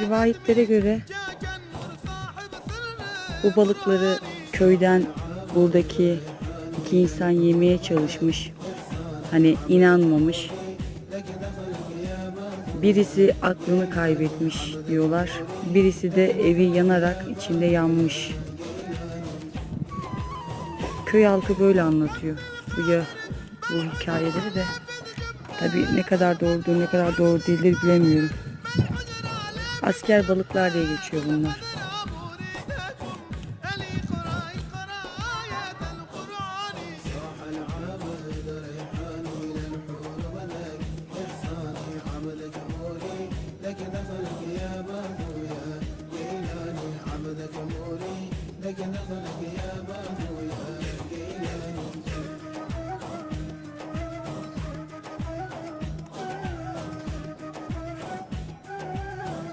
Rivayetlere göre bu balıkları köyden buradaki iki insan yemeye çalışmış. Hani inanmamış. Birisi aklını kaybetmiş diyorlar. Birisi de evi yanarak içinde yanmış. Köy halkı böyle anlatıyor. Bu ya bu hikayeleri de tabii ne kadar doğrudur ne kadar doğru değildir bilemiyorum. Asker balıklar diye geçiyor bunlar. لك نخلق يا بابويا